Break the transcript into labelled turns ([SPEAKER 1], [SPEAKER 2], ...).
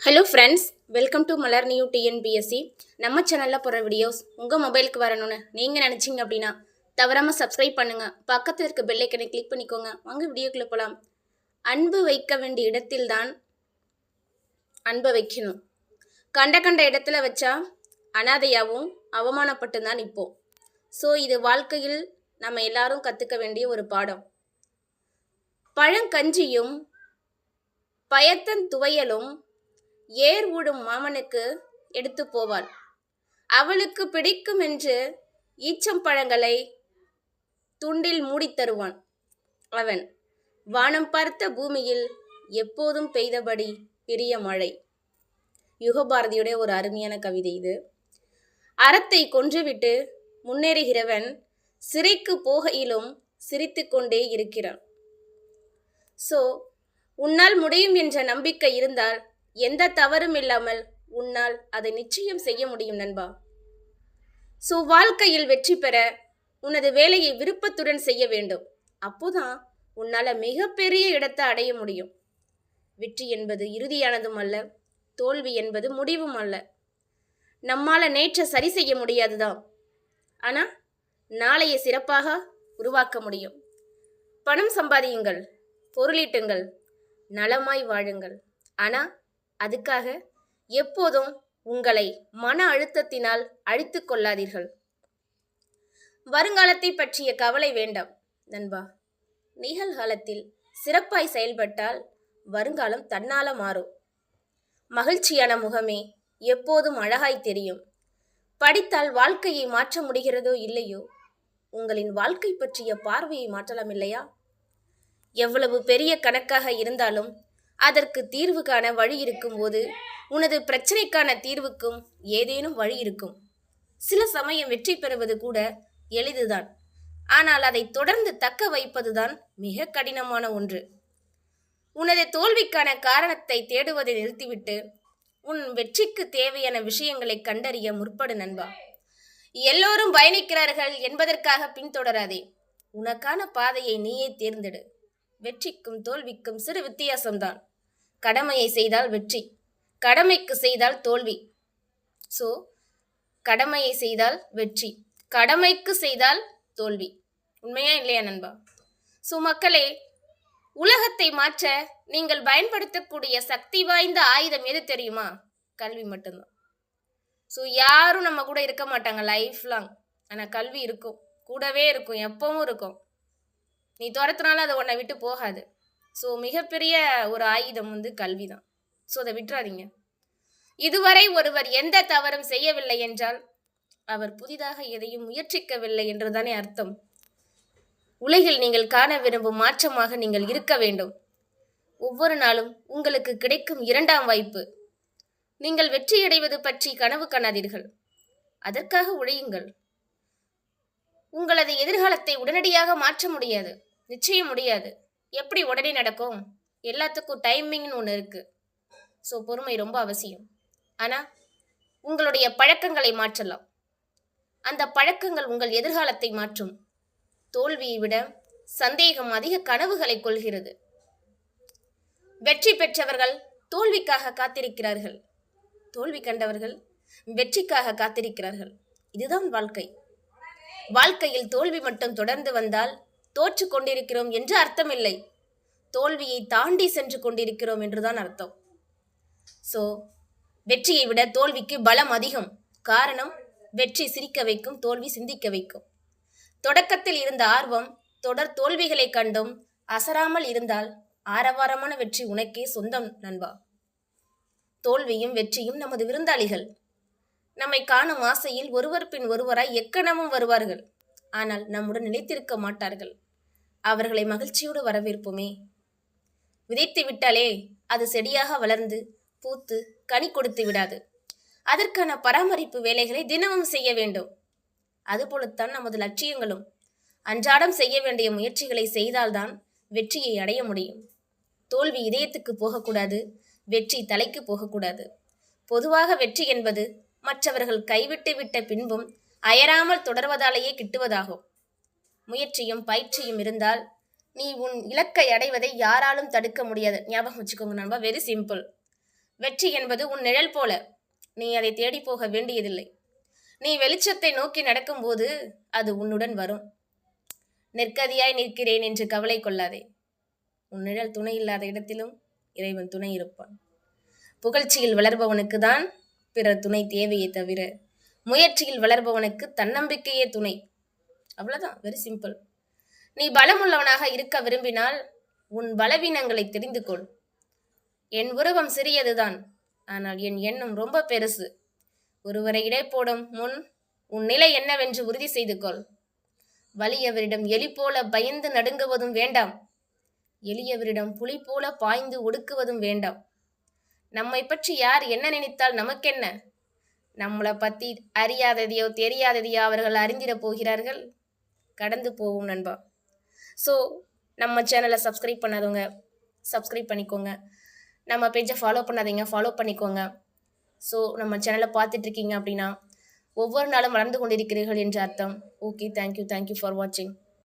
[SPEAKER 1] Hello friends welcome to Malar new TNPSC நம்ம சேனலில் போகிற வீடியோஸ் உங்கள் மொபைலுக்கு வரணும்னு நீங்கள் நினச்சிங்க அப்படின்னா தவறாமல் சப்ஸ்கிரைப் பண்ணுங்கள் பக்கத்தில் இருக்க பெல்லைக்கனை கிளிக் பண்ணிக்கோங்க. வாங்க வீடியோக்குள்ளே போகலாம் அன்பு வைக்க வேண்டிய இடத்தில்தான் அன்பை வைக்கணும். கண்ட கண்ட இடத்துல வச்சா அனாதையாகவும் அவமானப்பட்டு தான் நிற்போம். ஸோ இது வாழ்க்கையில் நம்ம எல்லாரும் கற்றுக்க வேண்டிய ஒரு பாடம். பழங்கஞ்சியும் பயத்தன் துவையலும் ஏர் ஊடும் மாமனுக்கு எடுத்து போவாள். அவளுக்கு பிடிக்கும் என்று ஈச்சம்பழங்களை துண்டில் மூடித் தருவான். அவன் வானம் பார்த்த பூமியில் எப்போதும் பெய்தபடி பெரிய மழை. யுகபாரதியுடைய ஒரு அருமையான கவிதை இது. அறத்தை கொன்றுவிட்டு முன்னேறுகிறவன் சிறைக்கு போகையிலும் சிரித்துக்கொண்டே இருக்கிறான். ஸோ உன்னால் முடியும் என்ற நம்பிக்கை இருந்தால் எந்த தவறும் இல்லாமல் உன்னால் அதை நிச்சயம் செய்ய முடியும் நண்பா. ஸோ வாழ்க்கையில் வெற்றி பெற உனது வேலையை விருப்பத்துடன் செய்ய வேண்டும். அப்போதான் உன்னால் மிகப்பெரிய இடத்தை அடைய முடியும். வெற்றி என்பது இறுதியானதும் அல்ல தோல்வி என்பது முடிவும் அல்ல. நம்மால் நேற்றை சரி செய்ய முடியாதுதான். ஆனால் நாளைய சிறப்பாக உருவாக்க முடியும். பணம் சம்பாதியுங்கள் பொருளீட்டுங்கள் நலமாய் வாழுங்கள். ஆனால் அதுக்காக எப்போதும் உங்களை மன அழுத்தத்தினால் அழித்து கொள்ளாதீர்கள். வருங்காலத்தை பற்றிய கவலை வேண்டாம் நண்பா. நிகழ்காலத்தில் சிறப்பாய் செயல்பட்டால் வருங்காலம் தன்னால மாறும். மகிழ்ச்சியான முகமே எப்போதும் அழகாய் தெரியும். படித்தால் வாழ்க்கையை மாற்ற முடிகிறதோ இல்லையோ? உங்களின் வாழ்க்கை பற்றிய பார்வையை மாற்றலாம் இல்லையா? எவ்வளவு பெரிய கணக்காக இருந்தாலும் அதற்கு தீர்வு காண வழி இருக்கும்போது உனது பிரச்சனைக்கான தீர்வுக்கும் ஏதேனும் வழி இருக்கும். சில சமயம் வெற்றி பெறுவது கூட எளிதுதான். ஆனால் அதை தொடர்ந்து தக்க வைப்பதுதான் மிக கடினமான ஒன்று. உனது தோல்விக்கான காரணத்தை தேடுவதை நிறுத்திவிட்டு உன் வெற்றிக்கு தேவையான விஷயங்களை கண்டறிய முற்படு நண்பா. எல்லோரும் பயணிக்கிறார்கள் என்பதற்காக பின்தொடராதே. உனக்கான பாதையை நீயே தேர்ந்தெடு. வெற்றிக்கும் தோல்விக்கும் சிறு வித்தியாசம்தான். கடமையை செய்தால் வெற்றி. கடமைக்கு செய்தால் தோல்வி. ஸோ கடமையை செய்தால் வெற்றி. கடமைக்கு செய்தால் தோல்வி. உண்மையா இல்லையா நண்பா? ஸோ மக்களே உலகத்தை மாற்ற நீங்கள் பயன்படுத்தக்கூடிய சக்தி வாய்ந்த ஆயுதம் எது தெரியுமா? கல்வி மட்டும்தான். ஸோ யாரும் நம்ம கூட இருக்க மாட்டாங்க லைஃப் லாங் ஆனால் கல்வி இருக்கும். கூடவே இருக்கும். எப்பவும் இருக்கும். நீ துரத்துனாலும் அது உன்னை விட்டு போகாது. ஸோ மிகப்பெரிய ஒரு ஆயுதம் வந்து கல்வி தான் ஸோ அதை விட்டுறாதீங்க. இதுவரை ஒருவர் எந்த தவறும் செய்யவில்லை என்றால் அவர் புதிதாக எதையும் முயற்சிக்கவில்லை என்றுதானே அர்த்தம். உலகில் நீங்கள் காண விரும்பும் மாற்றமாக நீங்கள் இருக்க வேண்டும். ஒவ்வொரு நாளும் உங்களுக்கு கிடைக்கும் இரண்டாம் வாய்ப்பு. நீங்கள் வெற்றியடைவது பற்றி கனவு காணாதீர்கள். அதற்காக உழையுங்கள். உங்களது எதிர்காலத்தை உடனடியாக மாற்ற முடியாது. நிச்சயம் முடியாது. எப்படி உடனே நடக்கும்? எல்லாத்துக்கும் டைமிங்னு ஒன்று இருக்குது ஸோ பொறுமை ரொம்ப அவசியம். ஆனால் உங்களுடைய பழக்கங்களை மாற்றலாம். அந்த பழக்கங்கள் உங்கள் எதிர்காலத்தை மாற்றும். தோல்வியை விட சந்தேகம் அதிக கனவுகளை கொள்கிறது. வெற்றி பெற்றவர்கள் தோல்விக்காக காத்திருக்கிறார்கள். தோல்வி கண்டவர்கள் வெற்றிக்காக காத்திருக்கிறார்கள். இதுதான் வாழ்க்கை. வாழ்க்கையில் தோல்வி மட்டும் தொடர்ந்து வந்தால் தோற்று கொண்டிருக்கிறோம் என்று அர்த்தமில்லை. தோல்வியை தாண்டி சென்று கொண்டிருக்கிறோம் என்றுதான் அர்த்தம். ஸோ வெற்றியை விட தோல்விக்கு பலம் அதிகம். காரணம் வெற்றி சிரிக்க வைக்கும் தோல்வி சிந்திக்க வைக்கும். தொடக்கத்தில் இருந்த ஆர்வம் தொடர் தோல்விகளை கண்டும் அசராமல் இருந்தால் ஆரவாரமான வெற்றி உனக்கே சொந்தம் நண்பா. தோல்வியும் வெற்றியும் நமது விருந்தாளிகள். நம்மை காணும் ஆசையில் ஒருவர் பின் ஒருவராய் எக்கணமும் வருவார்கள். ஆனால் நம்முடன் நிலைத்திருக்க மாட்டார்கள். அவர்களை மகிழ்ச்சியோடு வரவேற்போமே. விதைத்து விட்டாலே அது செடியாக வளர்ந்து பூத்து கனி கொடுத்து விடாது. அதற்கான பராமரிப்பு வேலைகளை தினமும் செய்ய வேண்டும். அதுபோலத்தான் நமது லட்சியங்களும். அன்றாடம் செய்ய வேண்டிய முயற்சிகளை செய்தால்தான் வெற்றியை அடைய முடியும். தோல்வி இதயத்துக்கு போகக்கூடாது வெற்றி தலைக்கு போகக்கூடாது. பொதுவாக வெற்றி என்பது மற்றவர்கள் கைவிட்டு விட்ட பின்பும் அயராமல் தொடர்வதாலேயே கிட்டுவதாகும். முயற்சியும் பயிற்சியும் இருந்தால் நீ உன் இலக்கை அடைவதை யாராலும் தடுக்க முடியாது. ஞாபகம் வச்சுக்கோங்க நண்பா வெரி சிம்பிள் வெற்றி என்பது உன் நிழல் போல. நீ அதை தேடி போக வேண்டியதில்லை. நீ வெளிச்சத்தை நோக்கி நடக்கும்போது அது உன்னுடன் வரும். நெற்கதியாய் நிற்கிறேன் என்று கவலை கொள்ளாதே. உன் நிழல் துணை இல்லாத இடத்திலும் இறைவன் துணை இருப்பான். புகழ்ச்சியில் வளர்பவனுக்கு தான் பிறர் துணை தேவையே தவிர முயற்சியில் வளர்பவனுக்கு தன்னம்பிக்கையே துணை. அவ்வளோதான் வெரி சிம்பிள் நீ பலமுள்ளவனாக இருக்க விரும்பினால் உன் பலவீனங்களை தெரிந்து கொள். என் உருவம் சிறியதுதான் ஆனால் என் எண்ணம் ரொம்ப பெருசு. ஒருவரை இடை போடும் முன் உன் நிலை என்னவென்று உறுதி செய்து கொள். வலியவரிடம் எலி போல பயந்து நடுங்குவதும் வேண்டாம். எளியவரிடம் புலி போல பாய்ந்து ஒடுக்குவதும் வேண்டாம். நம்மை பற்றி யார் என்ன நினைத்தால் நமக்கென்ன? நம்மளை பற்றி அறியாததையோ தெரியாததையோ அவர்கள் அறிந்திடப் போகிறார்கள். கடந்து போவோம் நண்பா. ஸோ நம்ம சேனலை சப்ஸ்கிரைப் பண்ணாதவங்க சப்ஸ்கிரைப் பண்ணிக்கோங்க. நம்ம பேஜை ஃபாலோ பண்ணாதீங்க ஃபாலோ பண்ணிக்கோங்க. ஸோ நம்ம சேனலை பார்த்துட்ருக்கீங்க அப்படின்னா ஒவ்வொரு நாளும் வளர்ந்து கொண்டிருக்கிறீர்கள் என்று அர்த்தம். ஓகே தேங்க்யூ தேங்க்யூ ஃபார் வாட்சிங்